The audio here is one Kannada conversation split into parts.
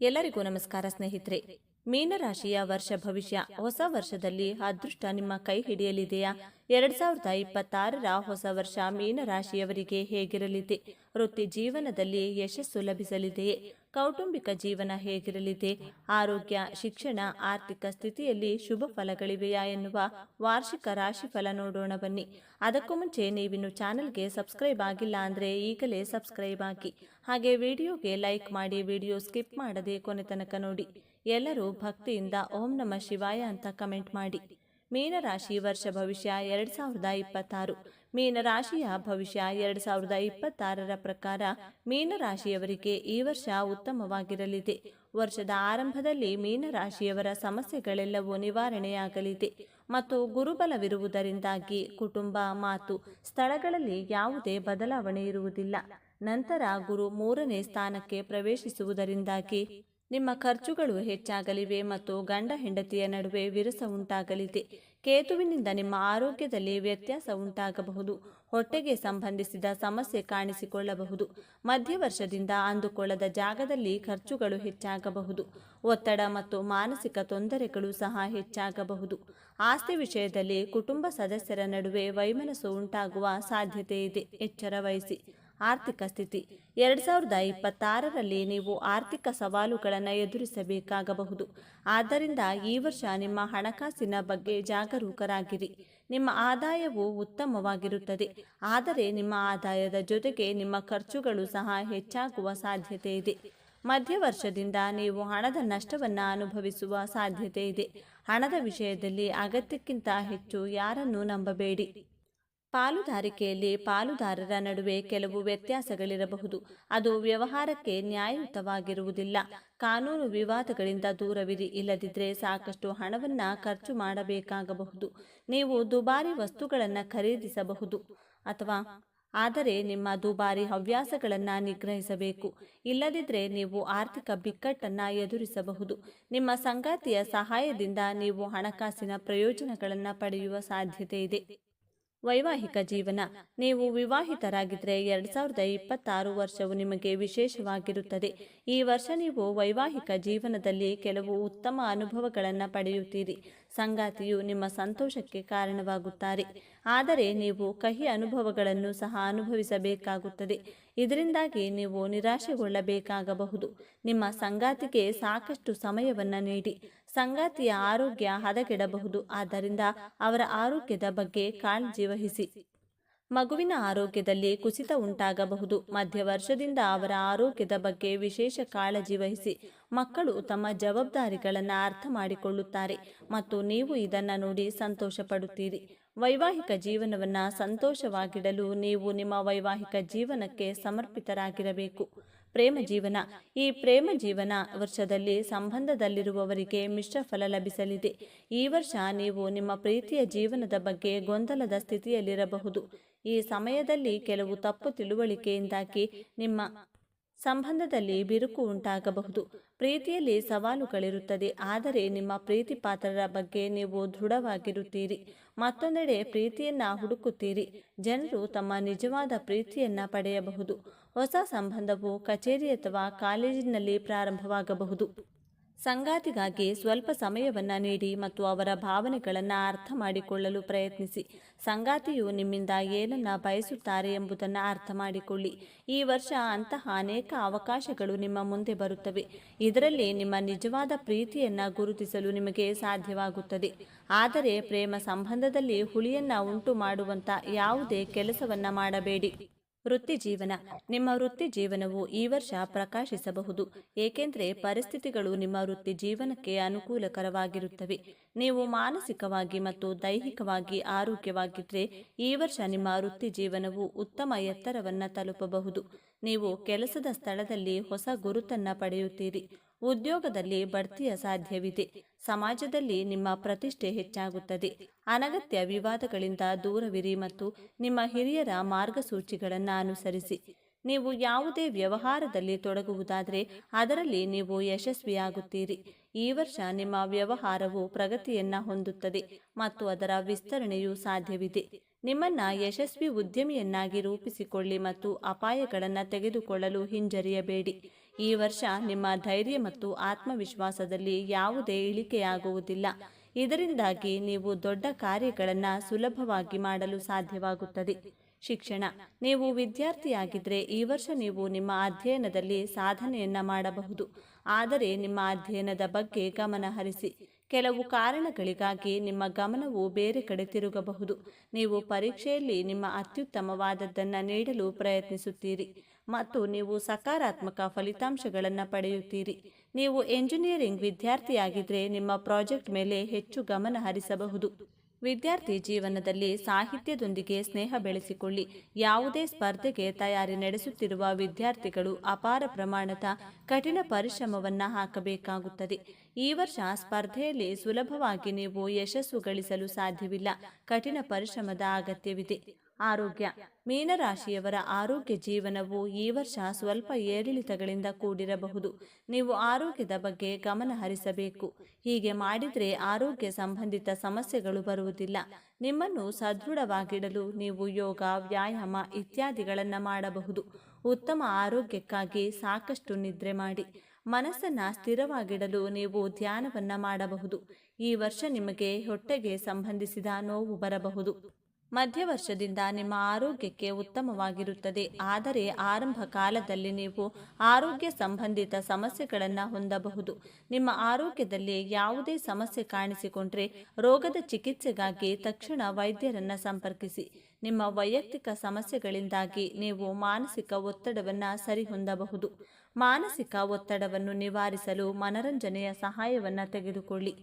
ಎಲ್ಲರಿಗೂ ನಮಸ್ಕಾರ ಸ್ನೇಹಿತರೆ. ಮೀನರಾಶಿಯ ವರ್ಷ ಭವಿಷ್ಯ ಹೊಸ ವರ್ಷದಲ್ಲಿ ಅದೃಷ್ಟ ನಿಮ್ಮ ಕೈ ಹಿಡಿಯಲಿದೆಯಾ? ಎರಡ್ ಸಾವಿರದ ಇಪ್ಪತ್ತಾರರ ಹೊಸ ವರ್ಷ ಮೀನರಾಶಿಯವರಿಗೆ ಹೇಗಿರಲಿದೆ? ವೃತ್ತಿ ಜೀವನದಲ್ಲಿ ಯಶಸ್ಸು ಲಭಿಸಲಿದೆಯೇ? ಕೌಟುಂಬಿಕ ಜೀವನ ಹೇಗಿರಲಿದೆ? ಆರೋಗ್ಯ, ಶಿಕ್ಷಣ, ಆರ್ಥಿಕ ಸ್ಥಿತಿಯಲ್ಲಿ ಶುಭ ಫಲಗಳಿವೆಯಾ ಎನ್ನುವ ವಾರ್ಷಿಕ ರಾಶಿಫಲ ನೋಡೋಣ ಬನ್ನಿ. ಅದಕ್ಕೂ ಮುಂಚೆ ನೀವಿನ್ನು ಚಾನೆಲ್ಗೆ ಸಬ್ಸ್ಕ್ರೈಬ್ ಆಗಿಲ್ಲ ಅಂದರೆ ಈಗಲೇ ಸಬ್ಸ್ಕ್ರೈಬ್ ಆಗಿ ಹಾಗೆ ವಿಡಿಯೋಗೆ ಲೈಕ್ ಮಾಡಿ ವಿಡಿಯೋ ಸ್ಕಿಪ್ ಮಾಡದೆ ಕೊನೆ ತನಕ ನೋಡಿ. ಎಲ್ಲರೂ ಭಕ್ತಿಯಿಂದ ಓಂ ನಮ ಶಿವಾಯ ಅಂತ ಕಮೆಂಟ್ ಮಾಡಿ. ಮೀನರಾಶಿ ವರ್ಷ ಭವಿಷ್ಯ ಎರಡ್ ಸಾವಿರದ ಇಪ್ಪತ್ತಾರು. ಮೀನರಾಶಿಯ ಭವಿಷ್ಯ ಎರಡು ಸಾವಿರದ ಇಪ್ಪತ್ತಾರರ ಪ್ರಕಾರ ಮೀನರಾಶಿಯವರಿಗೆ ಈ ವರ್ಷ ಉತ್ತಮವಾಗಿರಲಿದೆ. ವರ್ಷದ ಆರಂಭದಲ್ಲಿ ಮೀನರಾಶಿಯವರ ಸಮಸ್ಯೆಗಳೆಲ್ಲವೂ ನಿವಾರಣೆಯಾಗಲಿದೆ ಮತ್ತು ಗುರುಬಲವಿರುವುದರಿಂದಾಗಿ ಕುಟುಂಬ, ಮಾತು, ಸ್ಥಳಗಳಲ್ಲಿ ಯಾವುದೇ ಬದಲಾವಣೆ ಇರುವುದಿಲ್ಲ. ನಂತರ ಗುರು ಮೂರನೇ ಸ್ಥಾನಕ್ಕೆ ಪ್ರವೇಶಿಸುವುದರಿಂದಾಗಿ ನಿಮ್ಮ ಖರ್ಚುಗಳು ಹೆಚ್ಚಾಗಲಿವೆ ಮತ್ತು ಗಂಡ ಹೆಂಡತಿಯ ನಡುವೆ ವಿರಸ ಉಂಟಾಗಲಿದೆ. ಕೇತುವಿನಿಂದ ನಿಮ್ಮ ಆರೋಗ್ಯದಲ್ಲಿ ವ್ಯತ್ಯಾಸ ಉಂಟಾಗಬಹುದು ಹೊಟ್ಟೆಗೆ ಸಂಬಂಧಿಸಿದ ಸಮಸ್ಯೆ ಕಾಣಿಸಿಕೊಳ್ಳಬಹುದು. ಮಧ್ಯ ವರ್ಷದಿಂದ ಅಂದುಕೊಳ್ಳದ ಜಾಗದಲ್ಲಿ ಖರ್ಚುಗಳು ಹೆಚ್ಚಾಗಬಹುದು. ಒತ್ತಡ ಮತ್ತು ಮಾನಸಿಕ ತೊಂದರೆಗಳು ಸಹ ಹೆಚ್ಚಾಗಬಹುದು. ಆಸ್ತಿ ವಿಷಯದಲ್ಲಿ ಕುಟುಂಬ ಸದಸ್ಯರ ನಡುವೆ ವೈಮನಸ್ಸು ಉಂಟಾಗುವ ಸಾಧ್ಯತೆ ಇದೆ ಎಚ್ಚರ ವಹಿಸಿ. ಆರ್ಥಿಕ ಸ್ಥಿತಿ. ಎರಡ್ ಸಾವಿರದ ಇಪ್ಪತ್ತಾರರಲ್ಲಿ ನೀವು ಆರ್ಥಿಕ ಸವಾಲುಗಳನ್ನು ಎದುರಿಸಬೇಕಾಗಬಹುದು. ಆದ್ದರಿಂದ ಈ ವರ್ಷ ನಿಮ್ಮ ಹಣಕಾಸಿನ ಬಗ್ಗೆ ಜಾಗರೂಕರಾಗಿರಿ. ನಿಮ್ಮ ಆದಾಯವು ಉತ್ತಮವಾಗಿರುತ್ತದೆ. ಆದರೆ ನಿಮ್ಮ ಆದಾಯದ ಜೊತೆಗೆ ನಿಮ್ಮ ಖರ್ಚುಗಳು ಸಹ ಹೆಚ್ಚಾಗುವ ಸಾಧ್ಯತೆ ಇದೆ. ಮಧ್ಯವರ್ಷದಿಂದ ನೀವು ಹಣದ ನಷ್ಟವನ್ನು ಅನುಭವಿಸುವ ಸಾಧ್ಯತೆ ಇದೆ. ಹಣದ ವಿಷಯದಲ್ಲಿ ಅಗತ್ಯಕ್ಕಿಂತ ಹೆಚ್ಚು ಯಾರನ್ನೂ ನಂಬಬೇಡಿ. ಪಾಲುದಾರಿಕೆಯಲ್ಲಿ ಪಾಲುದಾರರ ನಡುವೆ ಕೆಲವು ವ್ಯತ್ಯಾಸಗಳಿರಬಹುದು. ಅದು ವ್ಯವಹಾರಕ್ಕೆ ನ್ಯಾಯಯುತವಾಗಿರುವುದಿಲ್ಲ. ಕಾನೂನು ವಿವಾದಗಳಿಂದ ದೂರವಿರಿ. ಇಲ್ಲದಿದ್ದರೆ ಸಾಕಷ್ಟು ಹಣವನ್ನು ಖರ್ಚು ಮಾಡಬೇಕಾಗಬಹುದು. ನೀವು ದುಬಾರಿ ವಸ್ತುಗಳನ್ನು ಖರೀದಿಸಬಹುದು ಅಥವಾ ಆದರೆ ನಿಮ್ಮ ದುಬಾರಿ ಹವ್ಯಾಸಗಳನ್ನು ನಿಗ್ರಹಿಸಬೇಕು. ಇಲ್ಲದಿದ್ದರೆ ನೀವು ಆರ್ಥಿಕ ಬಿಕ್ಕಟ್ಟನ್ನು ಎದುರಿಸಬಹುದು. ನಿಮ್ಮ ಸಂಗಾತಿಯ ಸಹಾಯದಿಂದ ನೀವು ಹಣಕಾಸಿನ ಪ್ರಯೋಜನಗಳನ್ನು ಪಡೆಯುವ ಸಾಧ್ಯತೆ ಇದೆ. ವೈವಾಹಿಕ ಜೀವನ. ನೀವು ವಿವಾಹಿತರಾಗಿದ್ದರೆ ಎರಡು ಸಾವಿರದ ಇಪ್ಪತ್ತಾರು ವರ್ಷವು ನಿಮಗೆ ವಿಶೇಷವಾಗಿರುತ್ತದೆ. ಈ ವರ್ಷ ನೀವು ವೈವಾಹಿಕ ಜೀವನದಲ್ಲಿ ಕೆಲವು ಉತ್ತಮ ಅನುಭವಗಳನ್ನು ಪಡೆಯುತ್ತೀರಿ. ಸಂಗಾತಿಯು ನಿಮ್ಮ ಸಂತೋಷಕ್ಕೆ ಕಾರಣವಾಗುತ್ತಾರೆ. ಆದರೆ ನೀವು ಕಹಿ ಅನುಭವಗಳನ್ನು ಸಹ ಅನುಭವಿಸಬೇಕಾಗುತ್ತದೆ. ಇದರಿಂದಾಗಿ ನೀವು ನಿರಾಶೆಗೊಳ್ಳಬೇಕಾಗಬಹುದು. ನಿಮ್ಮ ಸಂಗಾತಿಗೆ ಸಾಕಷ್ಟು ಸಮಯವನ್ನು ನೀಡಿ. ಸಂಗಾತಿಯ ಆರೋಗ್ಯ ಹದಗೆಡಬಹುದು. ಆದ್ದರಿಂದ ಅವರ ಆರೋಗ್ಯದ ಬಗ್ಗೆ ಕಾಳಜಿ ವಹಿಸಿ ಮಗುವಿನ ಆರೋಗ್ಯದಲ್ಲಿ ಕುಸಿತ ಉಂಟಾಗಬಹುದು. ಮಧ್ಯ ವರ್ಷದಿಂದ ಅವರ ಆರೋಗ್ಯದ ಬಗ್ಗೆ ವಿಶೇಷ ಕಾಳಜಿ ವಹಿಸಿ ಮಕ್ಕಳು ತಮ್ಮ ಜವಾಬ್ದಾರಿಗಳನ್ನು ಅರ್ಥ ಮಾಡಿಕೊಳ್ಳುತ್ತಾರೆ ಮತ್ತು ನೀವು ಇದನ್ನು ನೋಡಿ ಸಂತೋಷ ಪಡುತ್ತೀರಿ ವೈವಾಹಿಕ ಜೀವನವನ್ನು ಸಂತೋಷವಾಗಿಡಲು ನೀವು ನಿಮ್ಮ ವೈವಾಹಿಕ ಜೀವನಕ್ಕೆ ಸಮರ್ಪಿತರಾಗಿರಬೇಕು. ಪ್ರೇಮ ಜೀವನ. ಈ ಪ್ರೇಮ ಜೀವನ ವರ್ಷದಲ್ಲಿ ಸಂಬಂಧದಲ್ಲಿರುವವರಿಗೆ ಮಿಶ್ರ ಫಲ ಲಭಿಸಲಿದೆ. ಈ ವರ್ಷ ನೀವು ನಿಮ್ಮ ಪ್ರೀತಿಯ ಜೀವನದ ಬಗ್ಗೆ ಗೊಂದಲದ ಸ್ಥಿತಿಯಲ್ಲಿರಬಹುದು. ಈ ಸಮಯದಲ್ಲಿ ಕೆಲವು ತಪ್ಪು ತಿಳುವಳಿಕೆಯಿಂದಾಗಿ ನಿಮ್ಮ ಸಂಬಂಧದಲ್ಲಿ ಬಿರುಕು ಉಂಟಾಗಬಹುದು. ಪ್ರೀತಿಯಲ್ಲಿ ಸವಾಲುಗಳಿರುತ್ತದೆ. ಆದರೆ ನಿಮ್ಮ ಪ್ರೀತಿ ಪಾತ್ರರ ಬಗ್ಗೆ ನೀವು ದೃಢವಾಗಿರುತ್ತೀರಿ. ಮತ್ತೊಂದೆಡೆ ಪ್ರೀತಿಯನ್ನ ಹುಡುಕುತ್ತೀರಿ. ಜನರು ತಮ್ಮ ನಿಜವಾದ ಪ್ರೀತಿಯನ್ನ ಪಡೆಯಬಹುದು. ಹೊಸ ಸಂಬಂಧವು ಕಚೇರಿ ಅಥವಾ ಕಾಲೇಜಿನಲ್ಲಿ ಪ್ರಾರಂಭವಾಗಬಹುದು. ಸಂಗಾತಿಗಾಗಿ ಸ್ವಲ್ಪ ಸಮಯವನ್ನು ನೀಡಿ ಮತ್ತು ಅವರ ಭಾವನೆಗಳನ್ನು ಅರ್ಥ ಮಾಡಿಕೊಳ್ಳಲು ಪ್ರಯತ್ನಿಸಿ. ಸಂಗಾತಿಯು ನಿಮ್ಮಿಂದ ಏನನ್ನ ಬಯಸುತ್ತಾರೆ ಎಂಬುದನ್ನು ಅರ್ಥ ಮಾಡಿಕೊಳ್ಳಿ. ಈ ವರ್ಷ ಅಂತಹ ಅನೇಕ ಅವಕಾಶಗಳು ನಿಮ್ಮ ಮುಂದೆ ಬರುತ್ತವೆ. ಇದರಲ್ಲಿ ನಿಮ್ಮ ನಿಜವಾದ ಪ್ರೀತಿಯನ್ನು ಗುರುತಿಸಲು ನಿಮಗೆ ಸಾಧ್ಯವಾಗುತ್ತದೆ. ಆದರೆ ಪ್ರೇಮ ಸಂಬಂಧದಲ್ಲಿ ಹುಳಿಯನ್ನು ಉಂಟು ಮಾಡುವಂಥ ಯಾವುದೇ ಕೆಲಸವನ್ನು ಮಾಡಬೇಡಿ. ವೃತ್ತಿ ಜೀವನ ನಿಮ್ಮ ವೃತ್ತಿ ಜೀವನವು ಈ ವರ್ಷ ಪ್ರಕಾಶಿಸಬಹುದು. ಏಕೆಂದರೆ ಪರಿಸ್ಥಿತಿಗಳು ನಿಮ್ಮ ವೃತ್ತಿ ಜೀವನಕ್ಕೆ ಅನುಕೂಲಕರವಾಗಿರುತ್ತವೆ. ನೀವು ಮಾನಸಿಕವಾಗಿ ಮತ್ತು ದೈಹಿಕವಾಗಿ ಆರೋಗ್ಯವಾಗಿದ್ದರೆ ಈ ವರ್ಷ ನಿಮ್ಮ ವೃತ್ತಿ ಜೀವನವು ಉತ್ತಮ ಎತ್ತರವನ್ನು ತಲುಪಬಹುದು. ನೀವು ಕೆಲಸದ ಸ್ಥಳದಲ್ಲಿ ಹೊಸ ಗುರುತನ್ನು ಪಡೆಯುತ್ತೀರಿ. ಉದ್ಯೋಗದಲ್ಲಿ ಬಡ್ತಿಯ ಸಾಧ್ಯವಿದೆ. ಸಮಾಜದಲ್ಲಿ ನಿಮ್ಮ ಪ್ರತಿಷ್ಠೆ ಹೆಚ್ಚಾಗುತ್ತದೆ. ಅನಗತ್ಯ ವಿವಾದಗಳಿಂದ ದೂರವಿರಿ ಮತ್ತು ನಿಮ್ಮ ಹಿರಿಯರ ಮಾರ್ಗಸೂಚಿಗಳನ್ನು ಅನುಸರಿಸಿ. ನೀವು ಯಾವುದೇ ವ್ಯವಹಾರದಲ್ಲಿ ತೊಡಗುವುದಾದರೆ ಅದರಲ್ಲಿ ನೀವು ಯಶಸ್ವಿಯಾಗುತ್ತೀರಿ. ಈ ವರ್ಷ ನಿಮ್ಮ ವ್ಯವಹಾರವು ಪ್ರಗತಿಯನ್ನ ಹೊಂದುತ್ತದೆ ಮತ್ತು ಅದರ ವಿಸ್ತರಣೆಯೂ ಸಾಧ್ಯವಿದೆ. ನಿಮ್ಮನ್ನ ಯಶಸ್ವಿ ಉದ್ಯಮಿಯನ್ನಾಗಿ ರೂಪಿಸಿಕೊಳ್ಳಿ ಮತ್ತು ಅಪಾಯಗಳನ್ನು ತೆಗೆದುಕೊಳ್ಳಲು ಹಿಂಜರಿಯಬೇಡಿ. ಈ ವರ್ಷ ನಿಮ್ಮ ಧೈರ್ಯ ಮತ್ತು ಆತ್ಮವಿಶ್ವಾಸದಲ್ಲಿ ಯಾವುದೇ ಇಳಿಕೆಯಾಗುವುದಿಲ್ಲ. ಇದರಿಂದಾಗಿ ನೀವು ದೊಡ್ಡ ಕಾರ್ಯಗಳನ್ನು ಸುಲಭವಾಗಿ ಮಾಡಲು ಸಾಧ್ಯವಾಗುತ್ತದೆ. ಶಿಕ್ಷಣ. ನೀವು ವಿದ್ಯಾರ್ಥಿಯಾಗಿದ್ದರೆ ಈ ವರ್ಷ ನೀವು ನಿಮ್ಮ ಅಧ್ಯಯನದಲ್ಲಿ ಸಾಧನೆಯನ್ನ ಮಾಡಬಹುದು. ಆದರೆ ನಿಮ್ಮ ಅಧ್ಯಯನದ ಬಗ್ಗೆ ಗಮನ ಹರಿಸಿ. ಕೆಲವು ಕಾರಣಗಳಿಗಾಗಿ ನಿಮ್ಮ ಗಮನವು ಬೇರೆ ಕಡೆ ತಿರುಗಬಹುದು. ನೀವು ಪರೀಕ್ಷೆಯಲ್ಲಿ ನಿಮ್ಮ ಅತ್ಯುತ್ತಮವಾದದ್ದನ್ನು ನೀಡಲು ಪ್ರಯತ್ನಿಸುತ್ತೀರಿ. ಮತ್ತು ನೀವು ಸಕಾರಾತ್ಮಕ ಫಲಿತಾಂಶಗಳನ್ನು ಪಡೆಯುತ್ತೀರಿ. ನೀವು ಎಂಜಿನಿಯರಿಂಗ್ ವಿದ್ಯಾರ್ಥಿಯಾಗಿದ್ದರೆ ನಿಮ್ಮ ಪ್ರಾಜೆಕ್ಟ್ ಮೇಲೆ ಹೆಚ್ಚು ಗಮನ ಹರಿಸಬಹುದು. ವಿದ್ಯಾರ್ಥಿ ಜೀವನದಲ್ಲಿ ಸಾಹಿತ್ಯದೊಂದಿಗೆ ಸ್ನೇಹ ಬೆಳೆಸಿಕೊಳ್ಳಿ. ಯಾವುದೇ ಸ್ಪರ್ಧೆಗೆ ತಯಾರಿ ನಡೆಸುತ್ತಿರುವ ವಿದ್ಯಾರ್ಥಿಗಳು ಅಪಾರ ಪ್ರಮಾಣದ ಕಠಿಣ ಪರಿಶ್ರಮವನ್ನು ಹಾಕಬೇಕಾಗುತ್ತದೆ. ಈ ವರ್ಷ ಸ್ಪರ್ಧೆಯಲ್ಲಿ ಸುಲಭವಾಗಿ ನೀವು ಯಶಸ್ಸು ಗಳಿಸಲು ಸಾಧ್ಯವಿಲ್ಲ. ಕಠಿಣ ಪರಿಶ್ರಮದ ಅಗತ್ಯವಿದೆ. ಆರೋಗ್ಯ. ಮೀನರಾಶಿಯವರ ಆರೋಗ್ಯ ಜೀವನವು ಈ ವರ್ಷ ಸ್ವಲ್ಪ ಏರಿಳಿತಗಳಿಂದ ಕೂಡಿರಬಹುದು. ನೀವು ಆರೋಗ್ಯದ ಬಗ್ಗೆ ಗಮನ ಹರಿಸಬೇಕು. ಹೀಗೆ ಮಾಡಿದರೆ ಆರೋಗ್ಯ ಸಂಬಂಧಿತ ಸಮಸ್ಯೆಗಳು ಬರುವುದಿಲ್ಲ. ನಿಮ್ಮನ್ನು ಸದೃಢವಾಗಿಡಲು ನೀವು ಯೋಗ, ವ್ಯಾಯಾಮ ಇತ್ಯಾದಿಗಳನ್ನು ಮಾಡಬಹುದು. ಉತ್ತಮ ಆರೋಗ್ಯಕ್ಕಾಗಿ ಸಾಕಷ್ಟು ನಿದ್ರೆ ಮಾಡಿ. ಮನಸ್ಸನ್ನು ಸ್ಥಿರವಾಗಿಡಲು ನೀವು ಧ್ಯಾನವನ್ನು ಮಾಡಬಹುದು. ಈ ವರ್ಷ ನಿಮಗೆ ಹೊಟ್ಟೆಗೆ ಸಂಬಂಧಿಸಿದ ನೋವು ಬರಬಹುದು. ಮಧ್ಯವರ್ಷದಿಂದ ನಿಮ್ಮ ಆರೋಗ್ಯಕ್ಕೆ ಉತ್ತಮವಾಗಿರುತ್ತದೆ. ಆದರೆ ಆರಂಭ ಕಾಲದಲ್ಲಿ ನೀವು ಆರೋಗ್ಯ ಸಂಬಂಧಿತ ಸಮಸ್ಯೆಗಳನ್ನು ಹೊಂದಬಹುದು. ನಿಮ್ಮ ಆರೋಗ್ಯದಲ್ಲಿ ಯಾವುದೇ ಸಮಸ್ಯೆ ಕಾಣಿಸಿಕೊಂಡ್ರೆ ರೋಗದ ಚಿಕಿತ್ಸೆಗಾಗಿ ತಕ್ಷಣ ವೈದ್ಯರನ್ನು ಸಂಪರ್ಕಿಸಿ. ನಿಮ್ಮ ವೈಯಕ್ತಿಕ ಸಮಸ್ಯೆಗಳಿಂದಾಗಿ ನೀವು ಮಾನಸಿಕ ಒತ್ತಡವನ್ನು ಸರಿಹೊಂದಬಹುದು. ಮಾನಸಿಕ ಒತ್ತಡವನ್ನು ನಿವಾರಿಸಲು ಮನರಂಜನೆಯ ಸಹಾಯವನ್ನು ತೆಗೆದುಕೊಳ್ಳಿ.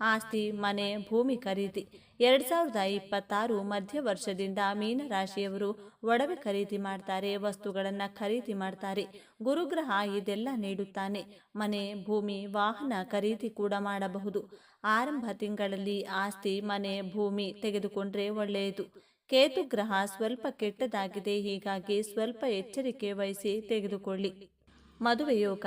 ಆಸ್ತಿ, ಮನೆ, ಭೂಮಿ ಖರೀದಿ. ಎರಡ್ ಸಾವಿರದ ಇಪ್ಪತ್ತಾರು ಮಧ್ಯ ವರ್ಷದಿಂದ ಮೀನರಾಶಿಯವರು ಒಡವೆ ಖರೀದಿ ಮಾಡ್ತಾರೆ, ವಸ್ತುಗಳನ್ನು ಖರೀದಿ ಮಾಡ್ತಾರೆ. ಗುರುಗ್ರಹ ಇದೆಲ್ಲ ನೀಡುತ್ತಾನೆ. ಮನೆ, ಭೂಮಿ, ವಾಹನ ಖರೀದಿ ಕೂಡ ಮಾಡಬಹುದು. ಆರಂಭ ತಿಂಗಳಲ್ಲಿ ಆಸ್ತಿ, ಮನೆ, ಭೂಮಿ ತೆಗೆದುಕೊಂಡ್ರೆ ಒಳ್ಳೆಯದು. ಕೇತು ಗ್ರಹ ಸ್ವಲ್ಪ ಕೆಟ್ಟದಾಗಿದೆ, ಹೀಗಾಗಿ ಸ್ವಲ್ಪ ಎಚ್ಚರಿಕೆ ವಹಿಸಿ ತೆಗೆದುಕೊಳ್ಳಿ. ಮದುವೆ ಯೋಗ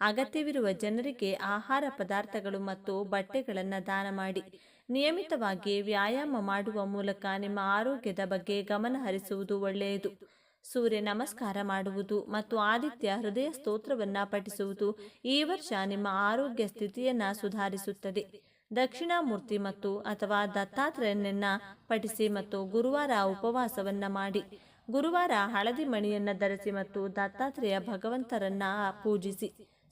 ಅಗತ್ಯವಿರುವ ಜನರಿಗೆ ಆಹಾರ ಪದಾರ್ಥಗಳು ಮತ್ತು ಬಟ್ಟೆಗಳನ್ನು ದಾನ ಮಾಡಿ. ನಿಯಮಿತವಾಗಿ ವ್ಯಾಯಾಮ ಮಾಡುವ ಮೂಲಕ ನಿಮ್ಮ ಆರೋಗ್ಯದ ಬಗ್ಗೆ ಗಮನ ಹರಿಸುವುದು ಒಳ್ಳೆಯದು. ಸೂರ್ಯ ನಮಸ್ಕಾರ ಮಾಡುವುದು ಮತ್ತು ಆದಿತ್ಯ ಹೃದಯ ಸ್ತೋತ್ರವನ್ನು ಪಠಿಸುವುದು ಈ ವರ್ಷ ನಿಮ್ಮ ಆರೋಗ್ಯ ಸ್ಥಿತಿಯನ್ನು ಸುಧಾರಿಸುತ್ತದೆ. ದಕ್ಷಿಣಾಮೂರ್ತಿ ಮತ್ತು ಅಥವಾ ದತ್ತಾತ್ರೆಯನ್ನ ಪಠಿಸಿ ಮತ್ತು ಗುರುವಾರ ಉಪವಾಸವನ್ನ ಮಾಡಿ. ಗುರುವಾರ ಹಳದಿ ಮಣಿಯನ್ನ ಧರಿಸಿ ಮತ್ತು ದತ್ತಾತ್ರೇಯ ಭಗವಂತರನ್ನ ಪೂಜಿಸಿ.